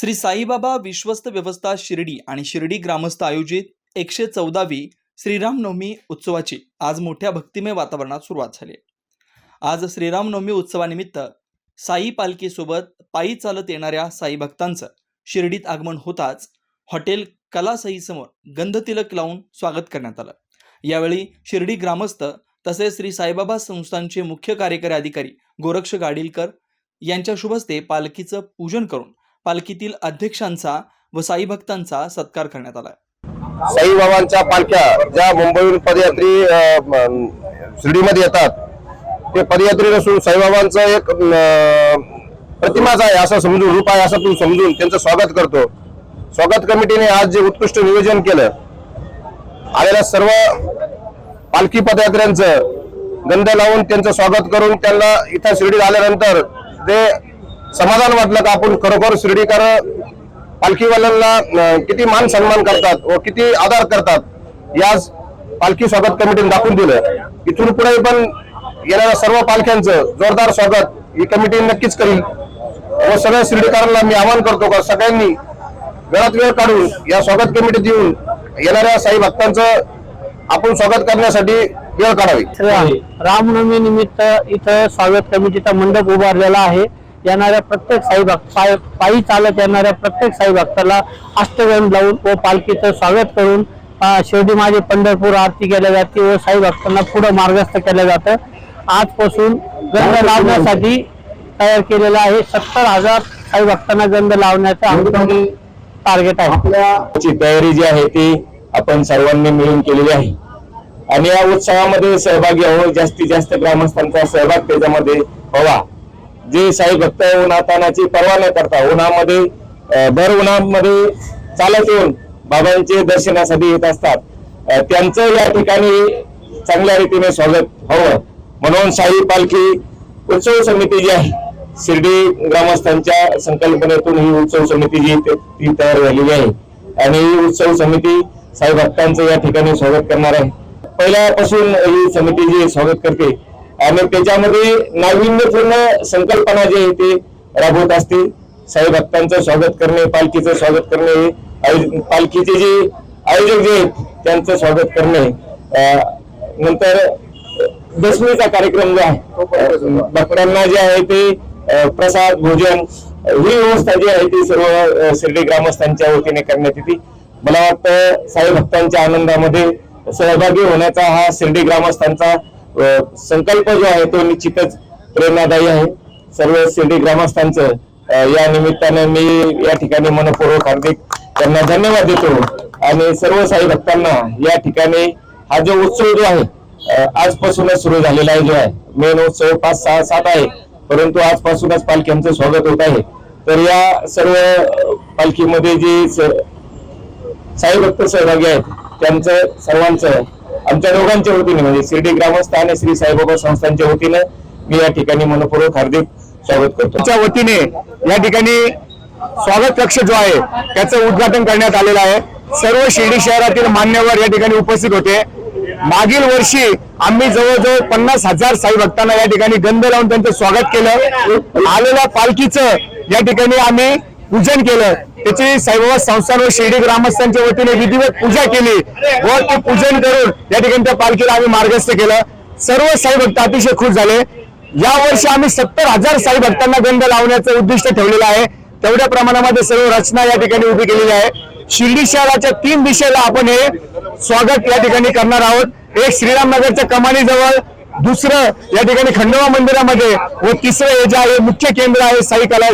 श्री साईबाबा विश्वस्त व्यवस्था शिर्डी आणि शिर्डी ग्रामस्थ आयोजित एकशे चौदावी श्रीरामनवमी उत्सवाची आज मोठ्या भक्तिमय वातावरणात सुरुवात झाली आज श्रीरामनवमी उत्सवानिमित्त साई पालखीसोबत पायी चालत येणाऱ्या साई भक्तांचं शिर्डीत आगमन होताच हॉटेल कलासाईसमोर गंधतिलक लावून स्वागत करण्यात आलं. यावेळी शिर्डी ग्रामस्थ तसेच श्री साईबाबा संस्थांचे मुख्य कार्यकारी अधिकारी गोरक्ष गाडीलकर यांच्या शुभस्ते पालखीचं पूजन करून पालखीतील अध्यक्षांचा व साई भक्तांचा सत्कार करण्यात आला साईबाबांच्या पालख्या ज्या मुंबईहून पदयात्री शिर्डीमध्ये येतात ते पदयात्री नसून साईबाबांचं एक प्रतिमाच आहे असं समजून रूप आहे असं तू समजून त्यांचं स्वागत करतो. स्वागत कमिटीने आज जे उत्कृष्ट नियोजन केलं आलेल्या सर्व पालखी पदयात्र्यांचं गंध लावून त्यांचं स्वागत करून त्यांना इथं शिर्डीत आल्यानंतर ते समाधान वाटलं का आपण खरोखर शिर्डीकर पालखीवाल्यांना किती मान सन्मान करतात व किती आदर करतात याच पालखी स्वागत कमिटीने दाखवून दिलं. इथून पुढे पण येणाऱ्या सर्व पालख्यांचं जोरदार स्वागत ही कमिटी नक्कीच करील. व सगळ्या शिर्डीकरांना मी आवाहन करतो का सगळ्यांनी वेळात वेळ काढून या स्वागत कमिटीत येऊन येणाऱ्या साई भक्तांचं आपण स्वागत करण्यासाठी वेळ काढावी. रामनवमी निमित्त इथं स्वागत कमिटीचा मंडप उभारलेला आहे. येणाऱ्या प्रत्येक साई भक्त पाय पायी चालत येणाऱ्या प्रत्येक साई भक्ताला अष्टगण लावून व पालखीचं स्वागत करून शिर्डी माझे पंढरपूर आरती केल्या जाते व साई भक्तांना पुढे मार्गस्थ केलं जातं. आजपासून गंध लावण्यासाठी तयार केलेलं आहे. सत्तर हजार साई भक्तांना गंध लावण्याचं आमचं टार्गेट आहे. ची तयारी जी आहे ती आपण सर्वांनी मिळून केलेली आहे. आणि या उत्सवामध्ये सहभागी व्हावं जास्तीत जास्त ग्रामस्थांचा सहभाग त्याच्यामध्ये व्हावा. जे साई भक्त उन्हातानाची पर्वा न करता उन्हामध्ये भर उन्हामध्ये चालत येऊन बाबांचे दर्शनासाठी येत असतात. त्यांचं या ठिकाणी चांगल्या रीतीने स्वागत हवं म्हणून साई पालखी उत्सव समिती जी आहे शिर्डी ग्रामस्थांच्या संकल्पनेतून ही उत्सव समिती जी ती तयार झालेली आहे. आणि ही उत्सव समिती साई भक्तांचं या ठिकाणी स्वागत करणार आहे. पहिल्यापासून ही समिती जी स्वागत करते आणि त्याच्यामध्ये नाविन्यपूर्ण संकल्पना जी आहे ती राबवत असते. साई भक्तांचं स्वागत करणे पालखीचं स्वागत करणे पालखीचे जे आयोजक जे आहेत त्यांचं स्वागत करणे. नंतर दशमीचा कार्यक्रम जो आहे भक्तांना जे आहे ते प्रसाद भोजन ही व्यवस्था जी आहे ती सर्व शिर्डी ग्रामस्थांच्या वतीने करण्यात येते. मला वाटतं साई भक्तांच्या आनंदामध्ये सहभागी होण्याचा हा शिर्डी ग्रामस्थांचा संकल्प जो आहे तो निश्चितच प्रेरणादायी आहे. सर्व शिर्डी ग्रामस्थांचं या निमित्ताने मी या ठिकाणी मनपूर्वक हार्दिक त्यांना धन्यवाद देतो. आणि सर्व साई भक्तांना या ठिकाणी हा जो उत्सव जो आहे आजपासूनच सुरू झालेला आहे जो आहे. मेन उत्सव पाच सहा सात आहे परंतु आजपासूनच पालख्यांचं स्वागत होत आहे. तर या सर्व पालखीमध्ये जी स- साई भक्त सहभागी आहेत त्यांचं सर्वांचं आमच्या दोघांच्या वतीने म्हणजे शिर्डी ग्रामस्थ आणि श्री साईबाबा संस्थांच्या वतीने मी या ठिकाणी मनपूर्वक हार्दिक स्वागत करतो. च्या वतीने या ठिकाणी स्वागत कक्ष जो आहे त्याचं उद्घाटन करण्यात आलेलं आहे. सर्व शिर्डी शहरातील मान्यवर या ठिकाणी उपस्थित होते. मागील वर्षी आम्ही जवळजवळ पन्नास हजार साई भक्तांना या ठिकाणी गंध लावून त्यांचं स्वागत केलं. आलेल्या पालखीचं या ठिकाणी आम्ही पूजन केलं. त्याची साईबाबा संस्थान व शिर्डी ग्रामस्थांच्या वतीने विधिवत पूजा केली. व ते पूजन करून या ठिकाणी त्या पालखीला आम्ही मार्गस्थ केलं. सर्व साई भक्त अतिशय खुश झाले. या वर्षी आम्ही सत्तर हजार साई भक्तांना गंध लावण्याचं उद्दिष्ट ठेवलेलं आहे. तेवढ्या प्रमाणामध्ये सर्व रचना या ठिकाणी उभी केलेली आहे. शिर्डी शहराच्या तीन दिशेला आपण हे स्वागत या ठिकाणी करणार आहोत. एक श्रीरामनगरच्या कमानीजवळ दुसरं या ठिकाणी खंडोबा मंदिरामध्ये व तिसरं हे जे आहे मुख्य केंद्र आहे साई कला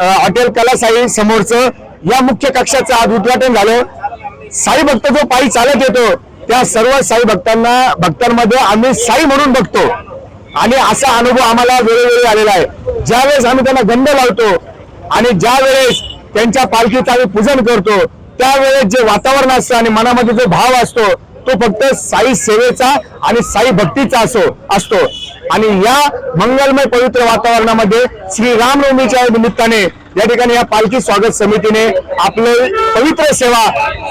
हॉटेल कला साई समोरचं या मुख्य कक्षाचं आज उद्घाटन झालं. साई भक्त जो पायी चालत येतो त्या सर्व साई भक्तांना भक्तांमध्ये आम्ही साई म्हणून बघतो. आणि असा अनुभव आम्हाला वेळोवेळी आलेला आहे. ज्यावेळेस आम्ही त्यांना गंध लावतो आणि ज्या वेळेस त्यांच्या पालखीचं आम्ही पूजन करतो त्यावेळेस जे वातावरण असतं आणि मनामध्ये जो भाव असतो तो फक्त साई सेवेचा आणि साई भक्तीचा असो असतो. आणि या मंगलमय पवित्र वातावरणामध्ये श्री रामनवमीच्या निमित्ताने या ठिकाणी या पालखी स्वागत समितीने आपले पवित्र सेवा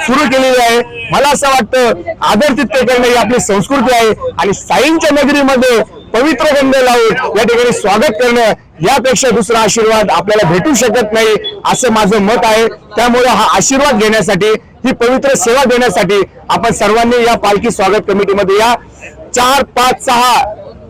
सुरू केलेली आहे. मला असं वाटतं आदरतित्य करणं ही आपली संस्कृती आहे आणि साईंच्या नगरीमध्ये पवित्र गंध लावून या ठिकाणी स्वागत करणं यापेक्षा दुसरा आशीर्वाद आपल्याला भेटू शकत नाही असं माझं मत आहे. त्यामुळे हा आशीर्वाद घेण्यासाठी ही पवित्र सेवा देण्यासाठी आपण सर्वांनी या पालखी स्वागत कमिटीमध्ये या चार पाच सहा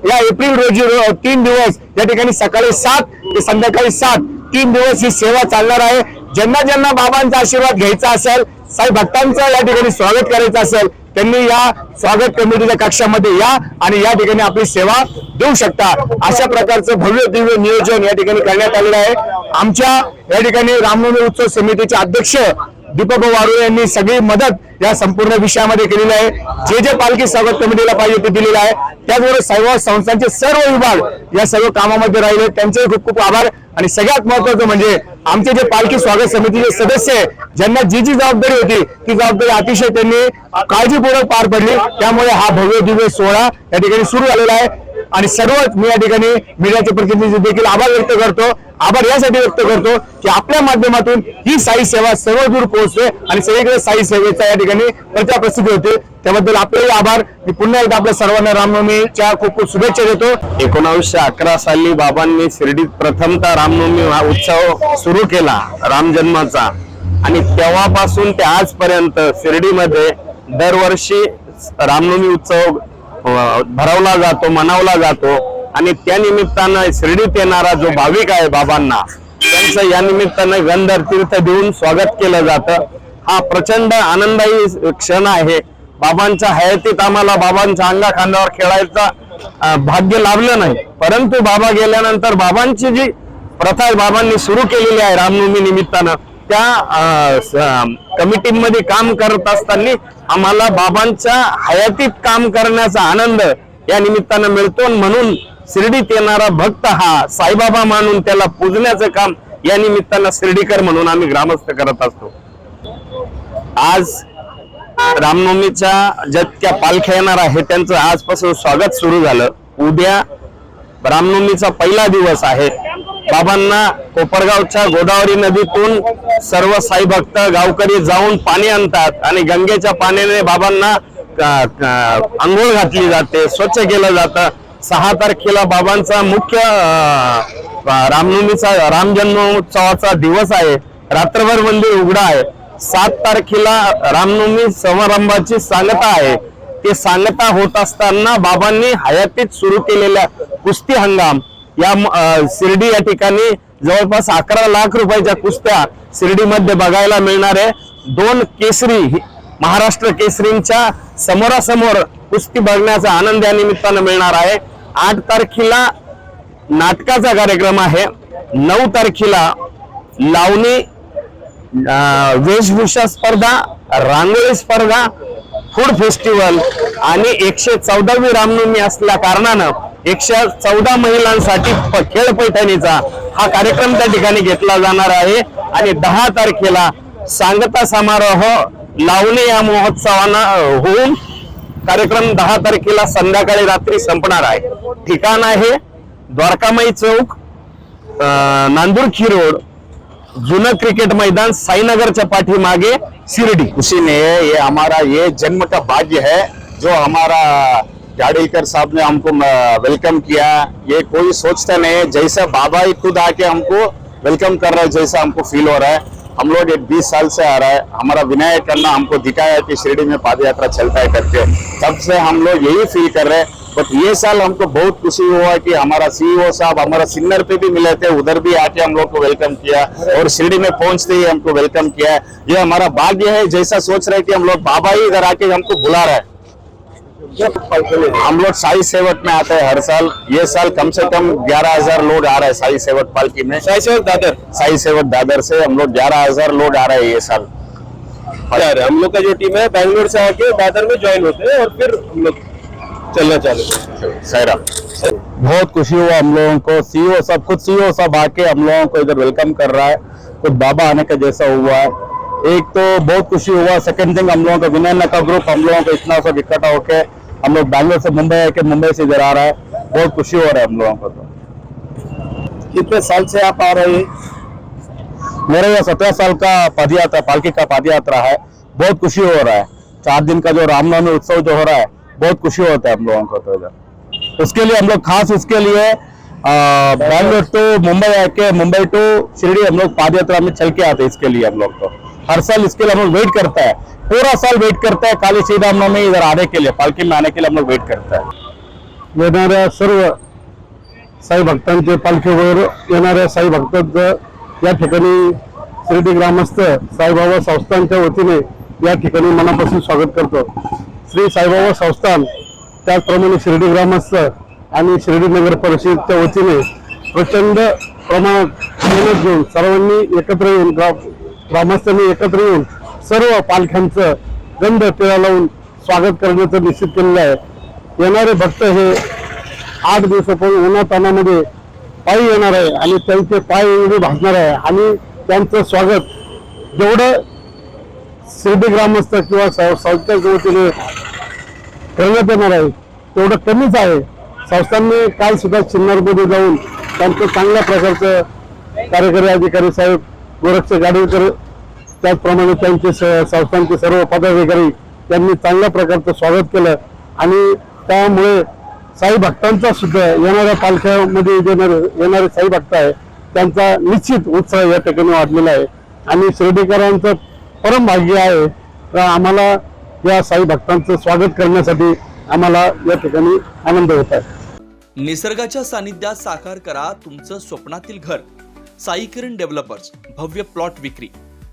या एप्रिल रोजी रो- तीन दिवस या ठिकाणी सकाळी सात ते संध्याकाळी सात तीन दिवस ही सेवा चालणार आहे. ज्यांना ज्यांना बाबांचा आशीर्वाद घ्यायचा असेल साई भक्तांचं या ठिकाणी स्वागत करायचं असेल त्यांनी या स्वागत कमिटीच्या कक्षामध्ये या आणि या ठिकाणी आपली सेवा देऊ शकता. अशा प्रकारचं भव्य दिव्य नियोजन या ठिकाणी करण्यात आलेलं आहे. आमच्या या ठिकाणी रामनवमी उत्सव समितीचे अध्यक्ष दीपक वारू यांनी सगळी मदत या संपूर्ण विषयामध्ये केलेली आहे. जे जे पालखी स्वागत कमिटीला पाहिजे ते दिलेलं आहे. त्याचबरोबर सर्व संस्थांचे सर्व विभाग या सर्व कामामध्ये राहिले. त्यांचे खूप खूप आभार. आणि सगळ्यात महत्वाचं म्हणजे आमचे जे पालखी स्वागत समितीचे सदस्य आहे ज्यांना जी जी जबाबदारी होती ती जबाबदारी अतिशय त्यांनी काळजीपूर्वक पार पडली. त्यामुळे हा भव्य दिव्य सोहळा या ठिकाणी सुरू झालेला आहे. आणि सर्वच मी या ठिकाणी मीडियाचे प्रतिनिधी देखील आभार व्यक्त करतो. आभार यासाठी व्यक्त करतो की आपल्या माध्यमातून ही साई सेवा सर्व दूर पोहोचते आणि सगळीकडे साई सेवेचा या ठिकाणी प्रचार प्रसिद्धी होते. त्याबद्दल आपलेही आभार. मी पुन्हा एकदा आपल्या सर्वांना रामनवमीच्या खूप खूप शुभेच्छा देतो. एकोणावीसशे अकरा साली बाबांनी शिर्डीत प्रथमतः रामनवमी हा उत्सव सुरू केला राम जन्माचा. आणि तेव्हापासून ते आजपर्यंत शिर्डीमध्ये दरवर्षी रामनवमी उत्सव भरवला जातो मनवला जातो. आणि त्या निमित्तानं शिर्डीत येणारा जो भाविक आहे बाबांना त्यांचं या निमित्तानं गंधर तीर्थ देऊन स्वागत केलं जातं. हा प्रचंड आनंदायी क्षण आहे. बाबांच्या हयातीत आम्हाला बाबांच्या अंगा खांद्यावर खेळायचा भाग्य लाभलं नाही. परंतु बाबा गेल्यानंतर बाबांची जी प्रथा बाबांनी सुरू केलेली आहे रामनवमी निमित्तानं त्या कमिटीमध्ये काम करत असताना आम्हाला बाबांच्या हयातीत काम करण्याचा आनंद या निमित्तानं मिळतो. म्हणून शिर्डीत येणारा भक्त हा साईबाबा मानून त्याला पूजण्याचं काम या निमित्तानं शिर्डीकर म्हणून आम्ही ग्रामस्थ करत असतो. आज रामनवमीच्या ज्या पालख्या येणार आहे त्यांचं आजपासून स्वागत सुरू झालं. उद्या रामनवमीचा पहिला दिवस आहे. बाबांना कोपरगावच्या गोदावरी नदीतून सर्व साई भक्त गावकरी जाऊन पाणी आणतात आणि गंगेच्या पाण्याने बाबांना आंघोळ घातली जाते स्वच्छ केलं जातं. सहा तारखेला बाबांचा मुख्य रामनवमीचा राम जन्मोत्सवाचा दिवस आहे. रात्रभर मंदिर उघडा आहे. सात तारखेला रामनवमी समारंभाची सांगता आहे. ते सांगता होत असताना बाबांनी हयातीत सुरू केलेल्या कुस्ती हंगाम या म- शिर्डी या ठिकाणी जवळपास अकरा लाख रुपयाच्या कुस्त्या शिर्डीमध्ये बघायला मिळणार आहे. दोन केसरी महाराष्ट्र केसरींच्या समोरासमोर कुस्ती बघण्याचा आनंद या निमित्तानं मिळणार आहे. आठ तारखेला नाटकाचा कार्यक्रम आहे. नऊ तारखेला लावणी वेशभूषा स्पर्धा रांगोळी स्पर्धा फूड फेस्टिवल आणि एकशे चौदावी रामनवमी असल्या कारणानं एकशे चौदा महिलांसाठी प- खेळ पैठणीचा हा कार्यक्रम त्या ठिकाणी घेतला जाणार आहे. आणि दहा तारखेला सांगता समारोह लावणी या महोत्सवानं होऊन कार्यक्रम दहा तारखेला संध्याकाळी रात्री संपणार आहे. ठिकाण आहे द्वारकामाई चौक अं, नांदुरखी रोड जुनं क्रिकेट मैदान साईनगरच्या पाठीमागे शिर्डी. उसी ने ये हमारा ये जन्म का भाग्य है जो हमारा जाडेकर साहब ने हमको वेलकम किया। ये कोई सोचता नहीं है जैसा बाबा ही खुद आके हमको वेलकम कर रहा है जैसा हमको फील हो रहा है। हम लोग एक बीस साल से आ रहा है। हमारा विनायक करना हमको दिखाया कि शिरडी में पाद यात्रा चलता है करके। तब से हम लोग यही फील कर रहे हैं। बट ये साल हमको बहुत खुशी हुआ कि हमारा सीईओ साहब, हमारा सिन्नर पे भी मिले थे। उधर भी आके हम लोग को वेलकम किया। और शिरडी में पहुँचते ही हमको वेलकम किया ये हमारा भाग्य है। जैसा सोच रहे हैं कि हम लोग बाबा ही इधर आके हमको बुला रहे हैं। हम लोग साई सेवक में आते हैं हर साल। ये साल कम से कम ग्यारह हज़ार लोड आ रहा है साई सेवक पालकी में। साई सेवक दादर? साई सेवक दादर से हम लोग ग्यारह हज़ार लोड आ रहा है ये साल। हम लोग का जो टीम है बैंगलोर से आके दादर में ज्वाइन होते हैं और फिर हम लोग चलना चालू सैरा बहुत खुशी हुआ हम लोगों को। सीईओ सब खुद सीईओ सब आके हम लोगों को इधर वेलकम कर रहा है। खुद बाबा आने का जैसा हुआ है। एक तो बहुत खुशी हुआ। सेकंड थिंग हम लोगों का विनय नका ग्रुप हम लोगों को इतना सब इकट्ठा होके हम लोग बैंगलोर से मुंबई आके मुंबई से इधर आ रहा है। बहुत खुशी हो रहा है हम लोगों को तो। कितने साल से आप आ रहे हैं? मेरा यह सत्रह साल का पदयात्रा पालकी का पदयात्रा है। बहुत खुशी हो रहा है। चार दिन का जो रामनवमी उत्सव जो हो रहा है बहुत खुशी होता है हम लोगों को तो इधर। उसके लिए हम लोग खास उसके लिए बैंगलोर टू मुंबई आके मुंबई टू शिरडी हम लोग पदयात्रा में चल के आते हैं इसके लिए हम लोग तो। हर साल इसके लिए हम लोग वेट करता है। पूरा साल वेट करता है काली श्री रामनवमी इधर आने के लिए पालकी में आने के लिए हम लोग वेट करता है येणाऱ्या सर्व साई भक्तांचे पालखीवर येणाऱ्या साई भक्तांचं या ठिकाणी शिर्डी ग्रामस्थ साईबाबा संस्थानच्या वतीने या ठिकाणी मनापासून स्वागत करतो. श्री साईबाबा संस्थान त्याचप्रमाणे शिर्डी ग्रामस्थ आणि शिर्डी नगर परिषदेच्या वतीने प्रचंड प्रमाणात मेहनत घेऊन सर्वांनी एकत्र येऊन ग्रामस्थांनी एकत्र येऊन सर्व पालख्यांचं गंध टिळा लावून स्वागत करण्याचं निश्चित केलेलं आहे. येणारे भक्त हे आठ दिवसापासून उन्हातानामध्ये पायी येणार आहे आणि त्यांचे पाय एवढे भासणार आहे आणि त्यांचं स्वागत जेवढं शिर्डी ग्रामस्थ किंवा संस्थांच्या वतीने करण्यात येणार आहे तेवढं कमीच आहे. संस्थांनी काल सुद्धा सिन्नरमध्ये जाऊन त्यांचं चांगल्या प्रकारचं कार्यकारी अधिकारी साहेब गोरक्ष गाडीकर त्याचप्रमाणे त्यांचे स- संस्थांचे सर्व पदाधिकारी त्यांनी चांगल्या प्रकारचं स्वागत केलं. आणि त्यामुळे साई भक्तांचा सुद्धा येणाऱ्या पालख्यामध्ये येणारे येणारे साई भक्त आहे त्यांचा निश्चित उत्साह या ठिकाणी वाढलेला आहे. आणि शिर्डीकरांचं परम भाग्य आहे तर आम्हाला या साई भक्तांचं स्वागत करण्यासाठी आम्हाला या ठिकाणी आनंद होत आहे. निसर्गाच्या सानिध्यात साकार करा तुमचं स्वप्नातील घर. साई किरण डेव्हलपर्स भव्य प्लॉट विक्री.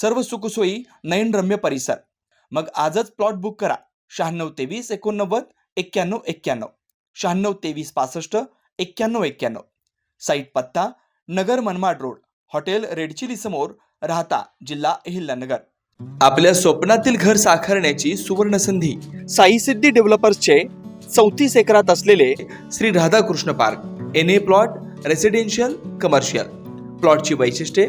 सर्व सुखसोयी नयनरम्य परिसर. मग आजच प्लॉट बुक करा. शहाण्णव तेवीस एकोणनव्वद एक्क्याण्णव एक्क्याण्णव. शहाण्णव तेवीस पासष्ट एक्क्याण्णव एक्क्याण्णव. साईट पत्ता Nagar Manmad road. Hotel Red Chilli समोर राहता जिल्हा अहिल्यानगर. आपल्या स्वप्नातील घर साकारण्याची सुवर्ण संधी साई सिद्धी डेव्हलपर्सचे चौतीस एकरात असलेले Shri Radhakrishna park. N A plot residential commercial प्लॉटची वैशिष्ट्ये